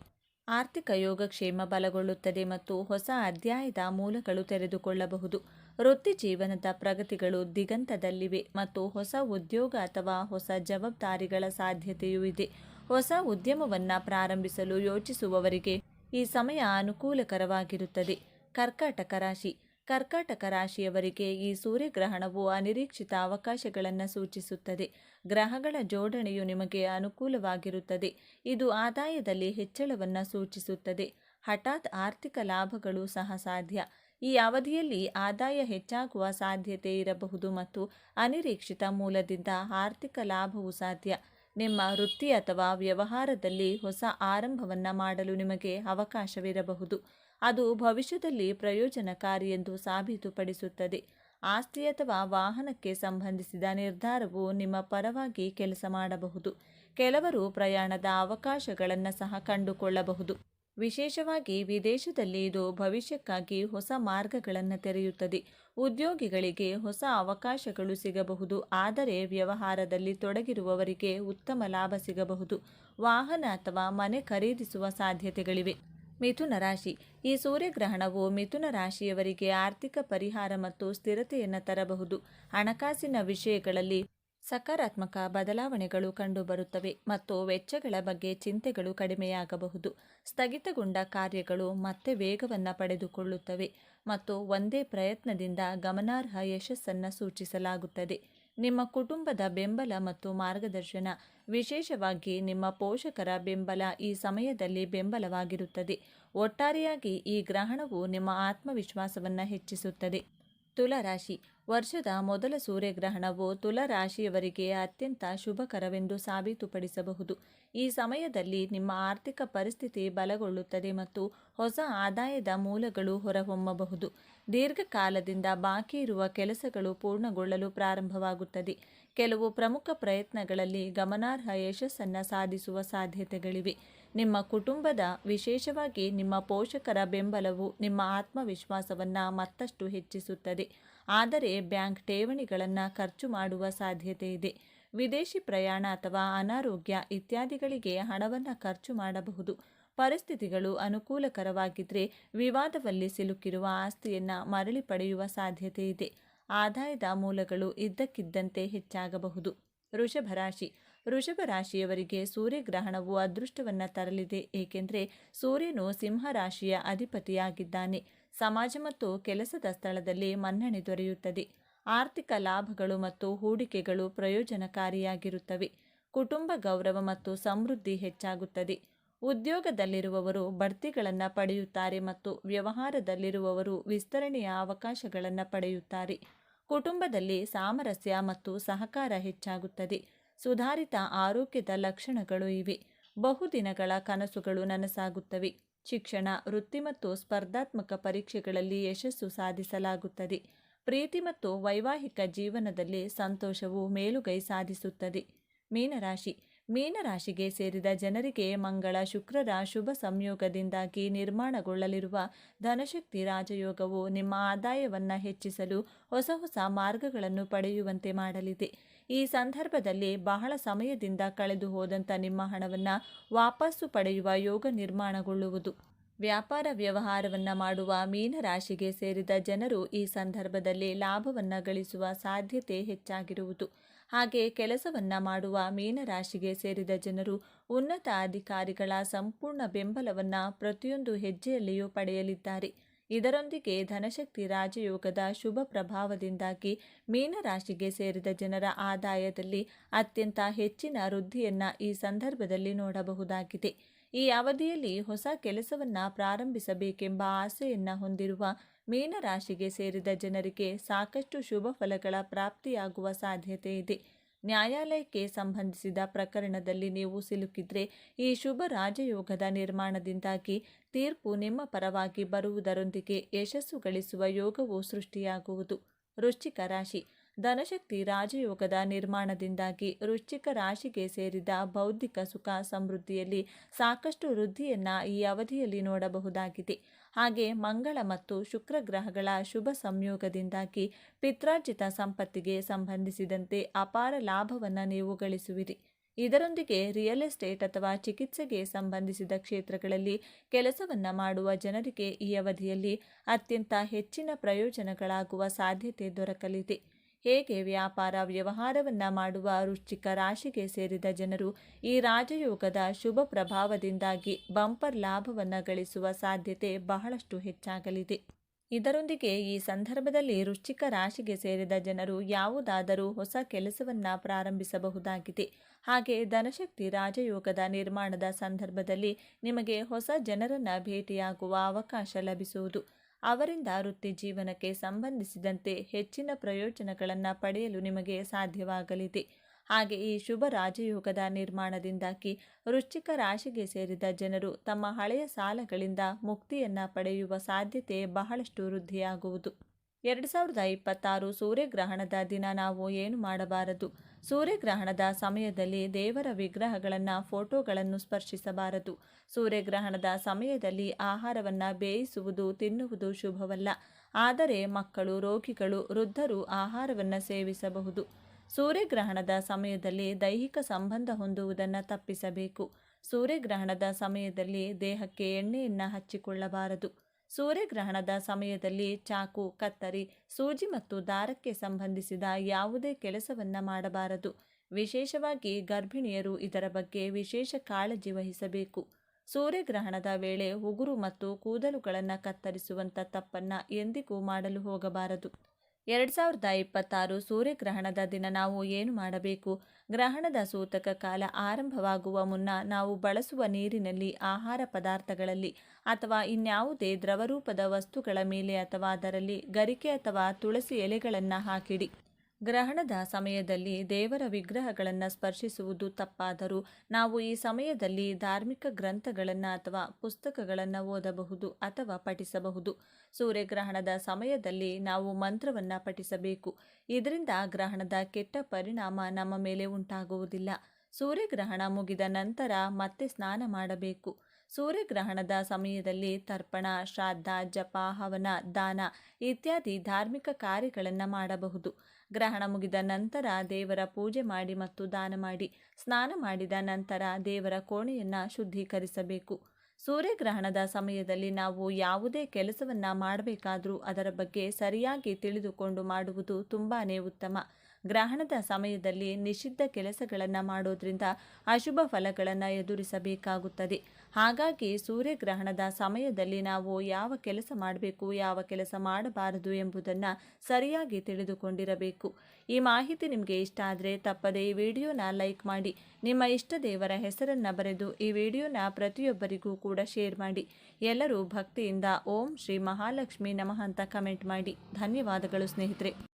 ಆರ್ಥಿಕ ಯೋಗಕ್ಷೇಮ ಬಲಗೊಳ್ಳುತ್ತದೆ ಮತ್ತು ಹೊಸ ಅಧ್ಯಾಯದ ಮೂಲಗಳು ತೆರೆದುಕೊಳ್ಳಬಹುದು. ವೃತ್ತಿ ಜೀವನದ ಪ್ರಗತಿಗಳು ದಿಗಂತದಲ್ಲಿವೆ ಮತ್ತು ಹೊಸ ಉದ್ಯೋಗ ಅಥವಾ ಹೊಸ ಜವಾಬ್ದಾರಿಗಳ ಸಾಧ್ಯತೆಯೂ ಇದೆ. ಹೊಸ ಉದ್ಯಮವನ್ನು ಪ್ರಾರಂಭಿಸಲು ಯೋಚಿಸುವವರಿಗೆ ಈ ಸಮಯ ಅನುಕೂಲಕರವಾಗಿರುತ್ತದೆ. ಕರ್ಕಾಟಕ ರಾಶಿ. ಕರ್ಕಾಟಕ ರಾಶಿಯವರಿಗೆ ಈ ಸೂರ್ಯಗ್ರಹಣವು ಅನಿರೀಕ್ಷಿತ ಅವಕಾಶಗಳನ್ನು ಸೂಚಿಸುತ್ತದೆ. ಗ್ರಹಗಳ ಜೋಡಣೆಯು ನಿಮಗೆ ಅನುಕೂಲವಾಗಿರುತ್ತದೆ. ಇದು ಆದಾಯದಲ್ಲಿ ಹೆಚ್ಚಳವನ್ನು ಸೂಚಿಸುತ್ತದೆ. ಹಠಾತ್ ಆರ್ಥಿಕ ಲಾಭಗಳು ಸಹ ಸಾಧ್ಯ. ಈ ಅವಧಿಯಲ್ಲಿ ಆದಾಯ ಹೆಚ್ಚಾಗುವ ಸಾಧ್ಯತೆ ಇರಬಹುದು ಮತ್ತು ಅನಿರೀಕ್ಷಿತ ಮೂಲದಿಂದ ಆರ್ಥಿಕ ಲಾಭವು ಸಾಧ್ಯ. ನಿಮ್ಮ ವೃತ್ತಿ ಅಥವಾ ವ್ಯವಹಾರದಲ್ಲಿ ಹೊಸ ಆರಂಭವನ್ನು ಮಾಡಲು ನಿಮಗೆ ಅವಕಾಶವಿರಬಹುದು. ಅದು ಭವಿಷ್ಯದಲ್ಲಿ ಪ್ರಯೋಜನಕಾರಿ ಎಂದು ಸಾಬೀತುಪಡಿಸುತ್ತದೆ. ಆಸ್ತಿ ಅಥವಾ ವಾಹನಕ್ಕೆ ಸಂಬಂಧಿಸಿದ ನಿರ್ಧಾರವು ನಿಮ್ಮ ಪರವಾಗಿ ಕೆಲಸ ಮಾಡಬಹುದು. ಕೆಲವರು ಪ್ರಯಾಣದ ಅವಕಾಶಗಳನ್ನು ಸಹ ಕಂಡುಕೊಳ್ಳಬಹುದು. ವಿಶೇಷವಾಗಿ ವಿದೇಶದಲ್ಲಿ ಇದು ಭವಿಷ್ಯಕ್ಕಾಗಿ ಹೊಸ ಮಾರ್ಗಗಳನ್ನು ತೆರೆಯುತ್ತದೆ. ಉದ್ಯೋಗಿಗಳಿಗೆ ಹೊಸ ಅವಕಾಶಗಳು ಸಿಗಬಹುದು. ಆದರೆ ವ್ಯವಹಾರದಲ್ಲಿ ತೊಡಗಿರುವವರಿಗೆ ಉತ್ತಮ ಲಾಭ ಸಿಗಬಹುದು. ವಾಹನ ಅಥವಾ ಮನೆ ಖರೀದಿಸುವ ಸಾಧ್ಯತೆಗಳಿವೆ. ಮಿಥುನ ರಾಶಿ. ಈ ಸೂರ್ಯಗ್ರಹಣವು ಮಿಥುನ ರಾಶಿಯವರಿಗೆ ಆರ್ಥಿಕ ಪರಿಹಾರ ಮತ್ತು ಸ್ಥಿರತೆಯನ್ನು ತರಬಹುದು. ಹಣಕಾಸಿನ ವಿಷಯಗಳಲ್ಲಿ ಸಕಾರಾತ್ಮಕ ಬದಲಾವಣೆಗಳು ಕಂಡುಬರುತ್ತವೆ ಮತ್ತು ವೆಚ್ಚಗಳ ಬಗ್ಗೆ ಚಿಂತೆಗಳು ಕಡಿಮೆಯಾಗಬಹುದು. ಸ್ಥಗಿತಗೊಂಡ ಕಾರ್ಯಗಳು ಮತ್ತೆ ವೇಗವನ್ನು ಪಡೆದುಕೊಳ್ಳುತ್ತವೆ ಮತ್ತು ಒಂದೇ ಪ್ರಯತ್ನದಿಂದ ಗಮನಾರ್ಹ ಯಶಸ್ಸನ್ನು ಸೂಚಿಸಲಾಗುತ್ತದೆ. ನಿಮ್ಮ ಕುಟುಂಬದ ಬೆಂಬಲ ಮತ್ತು ಮಾರ್ಗದರ್ಶನ. ವಿಶೇಷವಾಗಿ ನಿಮ್ಮ ಪೋಷಕರ ಬೆಂಬಲ ಈ ಸಮಯದಲ್ಲಿ ಬೆಂಬಲವಾಗಿರುತ್ತದೆ. ಒಟ್ಟಾರೆಯಾಗಿ ಈ ಗ್ರಹಣವು ನಿಮ್ಮ ಆತ್ಮವಿಶ್ವಾಸವನ್ನು ಹೆಚ್ಚಿಸುತ್ತದೆ. ತುಲರಾಶಿ. ವರ್ಷದ ಮೊದಲ ಸೂರ್ಯಗ್ರಹಣವು ತುಲರಾಶಿಯವರಿಗೆ ಅತ್ಯಂತ ಶುಭಕರವೆಂದು ಸಾಬೀತುಪಡಿಸಬಹುದು. ಈ ಸಮಯದಲ್ಲಿ ನಿಮ್ಮ ಆರ್ಥಿಕ ಪರಿಸ್ಥಿತಿ ಬಲಗೊಳ್ಳುತ್ತದೆ ಮತ್ತು ಹೊಸ ಆದಾಯದ ಮೂಲಗಳು ಹೊರಹೊಮ್ಮಬಹುದು. ದೀರ್ಘಕಾಲದಿಂದ ಬಾಕಿ ಇರುವ ಕೆಲಸಗಳು ಪೂರ್ಣಗೊಳ್ಳಲು ಪ್ರಾರಂಭವಾಗುತ್ತದೆ. ಕೆಲವು ಪ್ರಮುಖ ಪ್ರಯತ್ನಗಳಲ್ಲಿ ಗಮನಾರ್ಹ ಯಶಸ್ಸನ್ನು ಸಾಧಿಸುವ ಸಾಧ್ಯತೆಗಳಿವೆ. ನಿಮ್ಮ ಕುಟುಂಬದ, ವಿಶೇಷವಾಗಿ ನಿಮ್ಮ ಪೋಷಕರ ಬೆಂಬಲವು ನಿಮ್ಮ ಆತ್ಮವಿಶ್ವಾಸವನ್ನು ಮತ್ತಷ್ಟು ಹೆಚ್ಚಿಸುತ್ತದೆ. ಆದರೆ ಬ್ಯಾಂಕ್ ಠೇವಣಿಗಳನ್ನು ಖರ್ಚು ಮಾಡುವ ಸಾಧ್ಯತೆ ಇದೆ. ವಿದೇಶಿ ಪ್ರಯಾಣ ಅಥವಾ ಅನಾರೋಗ್ಯ ಇತ್ಯಾದಿಗಳಿಗೆ ಹಣವನ್ನು ಖರ್ಚು ಮಾಡಬಹುದು. ಪರಿಸ್ಥಿತಿಗಳು ಅನುಕೂಲಕರವಾಗಿದ್ದರೆ ವಿವಾದವಲ್ಲಿ ಸಿಲುಕಿರುವ ಆಸ್ತಿಯನ್ನು ಮರಳಿ ಪಡೆಯುವ ಸಾಧ್ಯತೆ ಇದೆ. ಆದಾಯದ ಮೂಲಗಳು ಇದ್ದಕ್ಕಿದ್ದಂತೆ ಹೆಚ್ಚಾಗಬಹುದು. ವೃಷಭ ರಾಶಿ. ವೃಷಭ ರಾಶಿಯವರಿಗೆ ಸೂರ್ಯಗ್ರಹಣವು ಅದೃಷ್ಟವನ್ನು ತರಲಿದೆ, ಏಕೆಂದರೆ ಸೂರ್ಯನು ಸಿಂಹರಾಶಿಯ ಅಧಿಪತಿಯಾಗಿದ್ದಾನೆ. ಸಮಾಜ ಮತ್ತು ಕೆಲಸದ ಸ್ಥಳದಲ್ಲಿ ಮನ್ನಣೆ ದೊರೆಯುತ್ತದೆ. ಆರ್ಥಿಕ ಲಾಭಗಳು ಮತ್ತು ಹೂಡಿಕೆಗಳು ಪ್ರಯೋಜನಕಾರಿಯಾಗಿರುತ್ತವೆ. ಕುಟುಂಬ ಗೌರವ ಮತ್ತು ಸಮೃದ್ಧಿ ಹೆಚ್ಚಾಗುತ್ತದೆ. ಉದ್ಯೋಗದಲ್ಲಿರುವವರು ಬಡ್ತಿಗಳನ್ನು ಪಡೆಯುತ್ತಾರೆ ಮತ್ತು ವ್ಯವಹಾರದಲ್ಲಿರುವವರು ವಿಸ್ತರಣೆಯ ಅವಕಾಶಗಳನ್ನು ಪಡೆಯುತ್ತಾರೆ. ಕುಟುಂಬದಲ್ಲಿ ಸಾಮರಸ್ಯ ಮತ್ತು ಸಹಕಾರ ಹೆಚ್ಚಾಗುತ್ತದೆ. ಸುಧಾರಿತ ಆರೋಗ್ಯದ ಲಕ್ಷಣಗಳು ಇವೆ. ಬಹುದಿನಗಳ ಕನಸುಗಳು ನನಸಾಗುತ್ತವೆ. ಶಿಕ್ಷಣ, ವೃತ್ತಿ ಮತ್ತು ಸ್ಪರ್ಧಾತ್ಮಕ ಪರೀಕ್ಷೆಗಳಲ್ಲಿ ಯಶಸ್ಸು ಸಾಧಿಸಲಾಗುತ್ತದೆ. ಪ್ರೀತಿ ಮತ್ತು ವೈವಾಹಿಕ ಜೀವನದಲ್ಲಿ ಸಂತೋಷವು ಮೇಲುಗೈ ಸಾಧಿಸುತ್ತದೆ. ಮೀನರಾಶಿ. ಮೀನರಾಶಿಗೆ ಸೇರಿದ ಜನರಿಗೆ ಮಂಗಳ, ಶುಕ್ರರ ಶುಭ ಸಂಯೋಗದಿಂದಾಗಿ ನಿರ್ಮಾಣಗೊಳ್ಳಲಿರುವ ಧನಶಕ್ತಿ ರಾಜಯೋಗವು ನಿಮ್ಮ ಆದಾಯವನ್ನು ಹೆಚ್ಚಿಸಲು ಹೊಸ ಹೊಸ ಮಾರ್ಗಗಳನ್ನು ಪಡೆಯುವಂತೆ ಮಾಡಲಿದೆ. ಈ ಸಂದರ್ಭದಲ್ಲಿ ಬಹಳ ಸಮಯದಿಂದ ಕಳೆದು ಹೋದಂಥ ನಿಮ್ಮ ಹಣವನ್ನು ವಾಪಸ್ಸು ಪಡೆಯುವ ಯೋಗ ನಿರ್ಮಾಣಗೊಳ್ಳುವುದು. ವ್ಯಾಪಾರ ವ್ಯವಹಾರವನ್ನು ಮಾಡುವ ಮೀನರಾಶಿಗೆ ಸೇರಿದ ಜನರು ಈ ಸಂದರ್ಭದಲ್ಲಿ ಲಾಭವನ್ನು ಗಳಿಸುವ ಸಾಧ್ಯತೆ ಹೆಚ್ಚಾಗಿರುವುದು. ಹಾಗೆ ಕೆಲಸವನ್ನ ಮಾಡುವ ಮೀನರಾಶಿಗೆ ಸೇರಿದ ಜನರು ಉನ್ನತ ಅಧಿಕಾರಿಗಳ ಸಂಪೂರ್ಣ ಬೆಂಬಲವನ್ನ ಪ್ರತಿಯೊಂದು ಹೆಜ್ಜೆಯಲ್ಲಿಯೂ ಪಡೆಯಲಿದ್ದಾರೆ. ಇದರೊಂದಿಗೆ ಧನಶಕ್ತಿ ರಾಜಯೋಗದ ಶುಭ ಪ್ರಭಾವದಿಂದಾಗಿ ಮೀನರಾಶಿಗೆ ಸೇರಿದ ಜನರ ಆದಾಯದಲ್ಲಿ ಅತ್ಯಂತ ಹೆಚ್ಚಿನ ವೃದ್ಧಿಯನ್ನ ಈ ಸಂದರ್ಭದಲ್ಲಿ ನೋಡಬಹುದಾಗಿದೆ. ಈ ಅವಧಿಯಲ್ಲಿ ಹೊಸ ಕೆಲಸವನ್ನ ಪ್ರಾರಂಭಿಸಬೇಕೆಂಬ ಆಸೆಯನ್ನ ಹೊಂದಿರುವ ಮೀನರಾಶಿಗೆ ಸೇರಿದ ಜನರಿಗೆ ಸಾಕಷ್ಟು ಶುಭ ಫಲಗಳ ಪ್ರಾಪ್ತಿಯಾಗುವ ಸಾಧ್ಯತೆ ಇದೆ. ನ್ಯಾಯಾಲಯಕ್ಕೆ ಸಂಬಂಧಿಸಿದ ಪ್ರಕರಣದಲ್ಲಿ ನೀವು ಸಿಲುಕಿದ್ರೆ ಈ ಶುಭ ರಾಜಯೋಗದ ನಿರ್ಮಾಣದಿಂದಾಗಿ ತೀರ್ಪು ನಿಮ್ಮ ಪರವಾಗಿ ಬರುವುದರೊಂದಿಗೆ ಯಶಸ್ಸು ಗಳಿಸುವ ಯೋಗವು ಸೃಷ್ಟಿಯಾಗುವುದು. ವೃಶ್ಚಿಕ ರಾಶಿ ಧನಶಕ್ತಿ ರಾಜಯೋಗದ ನಿರ್ಮಾಣದಿಂದಾಗಿ ರುಚಿಕ ರಾಶಿಗೆ ಸೇರಿದ ಬೌದ್ಧಿಕ ಸುಖ ಸಮೃದ್ಧಿಯಲ್ಲಿ ಸಾಕಷ್ಟು ವೃದ್ಧಿಯನ್ನ ಈ ಅವಧಿಯಲ್ಲಿ ನೋಡಬಹುದಾಗಿದೆ. ಹಾಗೆ ಮಂಗಳ ಮತ್ತು ಶುಕ್ರ ಗ್ರಹಗಳ ಶುಭ ಸಂಯೋಗದಿಂದಾಗಿ ಪಿತ್ರಾರ್ಜಿತ ಸಂಪತ್ತಿಗೆ ಸಂಬಂಧಿಸಿದಂತೆ ಅಪಾರ ಲಾಭವನ್ನು ನೀವು ಗಳಿಸುವಿರಿ. ಇದರೊಂದಿಗೆ ರಿಯಲ್ ಎಸ್ಟೇಟ್ ಅಥವಾ ಚಿಕಿತ್ಸೆಗೆ ಸಂಬಂಧಿಸಿದ ಕ್ಷೇತ್ರಗಳಲ್ಲಿ ಕೆಲಸವನ್ನ ಮಾಡುವ ಜನರಿಗೆ ಈ ಅವಧಿಯಲ್ಲಿ ಅತ್ಯಂತ ಹೆಚ್ಚಿನ ಪ್ರಯೋಜನಗಳಾಗುವ ಸಾಧ್ಯತೆ ದೊರಕಲಿದೆ. ಹೇಗೆ ವ್ಯಾಪಾರ ವ್ಯವಹಾರವನ್ನ ಮಾಡುವ ವೃಶ್ಚಿಕ ರಾಶಿಗೆ ಸೇರಿದ ಜನರು ಈ ರಾಜಯೋಗದ ಶುಭ ಪ್ರಭಾವದಿಂದಾಗಿ ಬಂಪರ್ ಲಾಭವನ್ನು ಗಳಿಸುವ ಸಾಧ್ಯತೆ ಬಹಳಷ್ಟು ಹೆಚ್ಚಾಗಲಿದೆ. ಇದರೊಂದಿಗೆ ಈ ಸಂದರ್ಭದಲ್ಲಿ ವೃಶ್ಚಿಕ ರಾಶಿಗೆ ಸೇರಿದ ಜನರು ಯಾವುದಾದರೂ ಹೊಸ ಕೆಲಸವನ್ನ ಪ್ರಾರಂಭಿಸಬಹುದಾಗಿದೆ. ಹಾಗೆ ಧನಶಕ್ತಿ ರಾಜಯೋಗದ ನಿರ್ಮಾಣದ ಸಂದರ್ಭದಲ್ಲಿ ನಿಮಗೆ ಹೊಸ ಜನರನ್ನು ಭೇಟಿಯಾಗುವ ಅವಕಾಶ ಲಭಿಸುವುದು. ಅವರಿಂದ ವೃತ್ತಿ ಜೀವನಕ್ಕೆ ಸಂಬಂಧಿಸಿದಂತೆ ಹೆಚ್ಚಿನ ಪ್ರಯೋಜನಗಳನ್ನು ಪಡೆಯಲು ನಿಮಗೆ ಸಾಧ್ಯವಾಗಲಿದೆ. ಹಾಗೆ ಈ ಶುಭ ರಾಜಯೋಗದ ನಿರ್ಮಾಣದಿಂದಾಗಿ ವೃಶ್ಚಿಕ ರಾಶಿಗೆ ಸೇರಿದ ಜನರು ತಮ್ಮ ಹಳೆಯ ಸಾಲಗಳಿಂದ ಮುಕ್ತಿಯನ್ನ ಪಡೆಯುವ ಸಾಧ್ಯತೆ ಬಹಳಷ್ಟು ವೃದ್ಧಿಯಾಗುವುದು. ಎರಡು ಸಾವಿರದ ಇಪ್ಪತ್ತಾರು ಸೂರ್ಯಗ್ರಹಣದ ದಿನ ನಾವು ಏನು ಮಾಡಬಾರದು? ಸೂರ್ಯಗ್ರಹಣದ ಸಮಯದಲ್ಲಿ ದೇವರ ವಿಗ್ರಹಗಳನ್ನು, ಫೋಟೋಗಳನ್ನು ಸ್ಪರ್ಶಿಸಬಾರದು. ಸೂರ್ಯಗ್ರಹಣದ ಸಮಯದಲ್ಲಿ ಆಹಾರವನ್ನು ಬೇಯಿಸುವುದು, ತಿನ್ನುವುದು ಶುಭವಲ್ಲ. ಆದರೆ ಮಕ್ಕಳು, ರೋಗಿಗಳು, ವೃದ್ಧರು ಆಹಾರವನ್ನು ಸೇವಿಸಬಹುದು. ಸೂರ್ಯಗ್ರಹಣದ ಸಮಯದಲ್ಲಿ ದೈಹಿಕ ಸಂಬಂಧ ಹೊಂದುವುದನ್ನು ತಪ್ಪಿಸಬೇಕು. ಸೂರ್ಯಗ್ರಹಣದ ಸಮಯದಲ್ಲಿ ದೇಹಕ್ಕೆ ಎಣ್ಣೆಯನ್ನು ಹಚ್ಚಿಕೊಳ್ಳಬಾರದು. ಸೂರ್ಯಗ್ರಹಣದ ಸಮಯದಲ್ಲಿ ಚಾಕು, ಕತ್ತರಿ, ಸೂಜಿ ಮತ್ತು ದಾರಕ್ಕೆ ಸಂಬಂಧಿಸಿದ ಯಾವುದೇ ಕೆಲಸವನ್ನು ಮಾಡಬಾರದು. ವಿಶೇಷವಾಗಿ ಗರ್ಭಿಣಿಯರು ಇದರ ಬಗ್ಗೆ ವಿಶೇಷ ಕಾಳಜಿ ವಹಿಸಬೇಕು. ಸೂರ್ಯಗ್ರಹಣದ ವೇಳೆ ಉಗುರು ಮತ್ತು ಕೂದಲುಗಳನ್ನು ಕತ್ತರಿಸುವಂಥ ತಪ್ಪನ್ನು ಎಂದಿಗೂ ಮಾಡಲು ಹೋಗಬಾರದು. ಎರಡು ಸಾವಿರದ ಇಪ್ಪತ್ತಾರು ಸೂರ್ಯಗ್ರಹಣದ ದಿನ ನಾವು ಏನು ಮಾಡಬೇಕು? ಗ್ರಹಣದ ಸೂತಕ ಕಾಲ ಆರಂಭವಾಗುವ ಮುನ್ನ ನಾವು ಬಳಸುವ ನೀರಿನಲ್ಲಿ ಆಹಾರ ಪದಾರ್ಥಗಳಲ್ಲಿ ಅಥವಾ ಇನ್ಯಾವುದೇ ದ್ರವರೂಪದ ವಸ್ತುಗಳ ಮೇಲೆ ಅಥವಾ ಅದರಲ್ಲಿ ಗರಿಕೆ ಅಥವಾ ತುಳಸಿ ಎಲೆಗಳನ್ನು ಹಾಕಿಡಿ. ಗ್ರಹಣದ ಸಮಯದಲ್ಲಿ ದೇವರ ವಿಗ್ರಹಗಳನ್ನು ಸ್ಪರ್ಶಿಸುವುದು ತಪ್ಪಾದರೂ ನಾವು ಈ ಸಮಯದಲ್ಲಿ ಧಾರ್ಮಿಕ ಗ್ರಂಥಗಳನ್ನು ಅಥವಾ ಪುಸ್ತಕಗಳನ್ನು ಓದಬಹುದು ಅಥವಾ ಪಠಿಸಬಹುದು. ಸೂರ್ಯಗ್ರಹಣದ ಸಮಯದಲ್ಲಿ ನಾವು ಮಂತ್ರವನ್ನು ಪಠಿಸಬೇಕು. ಇದರಿಂದ ಗ್ರಹಣದ ಕೆಟ್ಟ ಪರಿಣಾಮ ನಮ್ಮ ಮೇಲೆ ಉಂಟಾಗುವುದಿಲ್ಲ. ಸೂರ್ಯಗ್ರಹಣ ಮುಗಿದ ನಂತರ ಮತ್ತೆ ಸ್ನಾನ ಮಾಡಬೇಕು. ಸೂರ್ಯಗ್ರಹಣದ ಸಮಯದಲ್ಲಿ ತರ್ಪಣ, ಶ್ರಾದ್ದ, ಜಪ, ಹವನ, ದಾನ ಇತ್ಯಾದಿ ಧಾರ್ಮಿಕ ಕಾರ್ಯಗಳನ್ನು ಮಾಡಬಹುದು. ಗ್ರಹಣ ಮುಗಿದ ನಂತರ ದೇವರ ಪೂಜೆ ಮಾಡಿ ಮತ್ತು ದಾನ ಮಾಡಿ, ಸ್ನಾನ ಮಾಡಿದ ನಂತರ ದೇವರ ಕೋಣೆಯನ್ನು ಶುದ್ಧೀಕರಿಸಬೇಕು. ಸೂರ್ಯಗ್ರಹಣದ ಸಮಯದಲ್ಲಿ ನಾವು ಯಾವುದೇ ಕೆಲಸವನ್ನು ಮಾಡಬೇಕಾದರೂ ಅದರ ಬಗ್ಗೆ ಸರಿಯಾಗಿ ತಿಳಿದುಕೊಂಡು ಮಾಡುವುದು ತುಂಬಾ ಉತ್ತಮ. ಗ್ರಹಣದ ಸಮಯದಲ್ಲಿ ನಿಷಿದ್ಧ ಕೆಲಸಗಳನ್ನು ಮಾಡೋದ್ರಿಂದ ಅಶುಭ ಫಲಗಳನ್ನು ಎದುರಿಸಬೇಕಾಗುತ್ತದೆ. ಹಾಗಾಗಿ ಸೂರ್ಯಗ್ರಹಣದ ಸಮಯದಲ್ಲಿ ನಾವು ಯಾವ ಕೆಲಸ ಮಾಡಬೇಕು, ಯಾವ ಕೆಲಸ ಮಾಡಬಾರದು ಎಂಬುದನ್ನು ಸರಿಯಾಗಿ ತಿಳಿದುಕೊಂಡಿರಬೇಕು. ಈ ಮಾಹಿತಿ ನಿಮಗೆ ಇಷ್ಟ ಆದರೆ ತಪ್ಪದೇ ಈ ವಿಡಿಯೋನ ಲೈಕ್ ಮಾಡಿ, ನಿಮ್ಮ ಇಷ್ಟ ದೇವರ ಹೆಸರನ್ನು ಬರೆದು ಈ ವಿಡಿಯೋನ ಪ್ರತಿಯೊಬ್ಬರಿಗೂ ಕೂಡ ಶೇರ್ ಮಾಡಿ. ಎಲ್ಲರೂ ಭಕ್ತಿಯಿಂದ ಓಂ ಶ್ರೀ ಮಹಾಲಕ್ಷ್ಮಿ ನಮಃ ಅಂತ ಕಮೆಂಟ್ ಮಾಡಿ. ಧನ್ಯವಾದಗಳು ಸ್ನೇಹಿತರೆ.